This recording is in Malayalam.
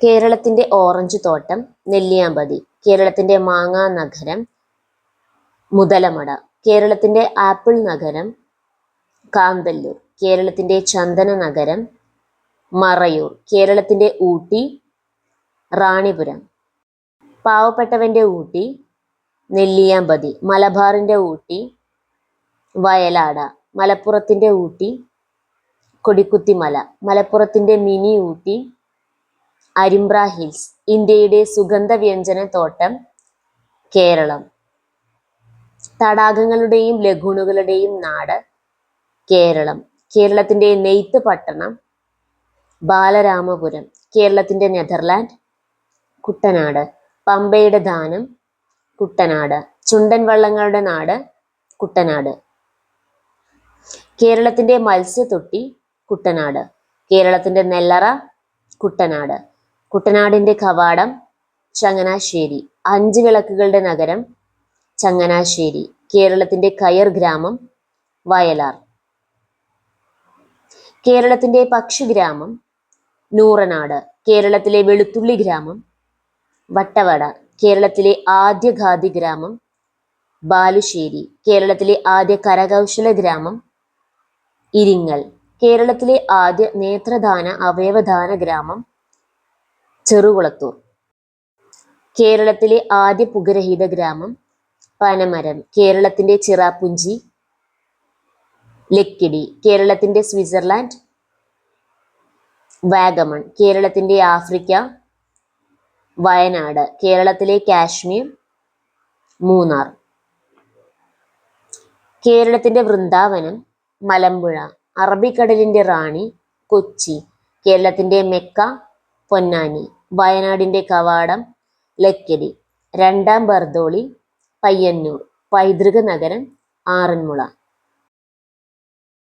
കേരളത്തിന്റെ ഓറഞ്ച് തോട്ടം നെല്ലിയാമ്പതി കേരളത്തിന്റെ മാങ്ങാ നഗരം മുതലമട കേരളത്തിന്റെ ആപ്പിൾ നഗരം കാന്തല്ലൂർ കേരളത്തിന്റെ ചന്ദന നഗരം മറയൂർ കേരളത്തിന്റെ ഊട്ടി റാണിപുരം. പാവപ്പെട്ടവന്റെ ഊട്ടി നെല്ലിയാമ്പതി മലബാറിന്റെ ഊട്ടി വയലാട മലപ്പുറത്തിന്റെ ഊട്ടി കൊടിക്കുത്തിമല മലപ്പുറത്തിന്റെ മിനി ഊട്ടി അരിമ്പ്ര ഹിൽസ് ഇന്ത്യയുടെ സുഗന്ധ വ്യഞ്ജന തോട്ടം കേരളം. തടാകങ്ങളുടെയും ലഗൂണുകളുടെയും നാട് കേരളം. കേരളത്തിന്റെ നെയ്ത്ത് പട്ടണം ബാലരാമപുരം. കേരളത്തിന്റെ നെതർലാൻഡ് കുട്ടനാട്. പമ്പയുടെ ദാനം കുട്ടനാട്. ചുണ്ടൻ വള്ളങ്ങളുടെ നാട് കുട്ടനാട്. കേരളത്തിന്റെ മത്സ്യത്തൊട്ടി കുട്ടനാട്. കേരളത്തിന്റെ നെല്ലറ കുട്ടനാട്. കുട്ടനാടിന്റെ കവാടം ചങ്ങനാശ്ശേരി. അഞ്ച് വിളക്കുകളുടെ നഗരം ചങ്ങനാശ്ശേരി. കേരളത്തിന്റെ കയർ ഗ്രാമം വയലാർ. കേരളത്തിന്റെ പക്ഷിഗ്രാമം നൂറനാട്. കേരളത്തിലെ വെളുത്തുള്ളി ഗ്രാമം വട്ടവട. കേരളത്തിലെ ആദ്യ ഖാദി ഗ്രാമം ബാലുശ്ശേരി. കേരളത്തിലെ ആദ്യ കരകൗശല ഗ്രാമം ഇരിങ്ങൽ. കേരളത്തിലെ ആദ്യ നേത്രദാന അവയവദാന ഗ്രാമം ചെറുകുളത്തൂർ. കേരളത്തിലെ ആദ്യ പുകരഹിത ഗ്രാമം പനമരം കേരളത്തിന്റെ ചിറാപുഞ്ചി ലക്കിടി കേരളത്തിന്റെ സ്വിറ്റ്സർലാൻഡ് വാഗമൺ കേരളത്തിന്റെ ആഫ്രിക്ക വയനാട് കേരളത്തിലെ കാശ്മീർ മൂന്നാർ. കേരളത്തിന്റെ വൃന്ദാവനം മലമ്പുഴ അറബിക്കടലിന്റെ റാണി കൊച്ചി കേരളത്തിന്റെ മെക്ക പൊന്നാനി. വയനാടിന്റെ കവാടം ലക്കിടി രണ്ടാം ബർദോളി പയ്യന്നൂർ പൈതൃക നഗരം ആറന്മുള.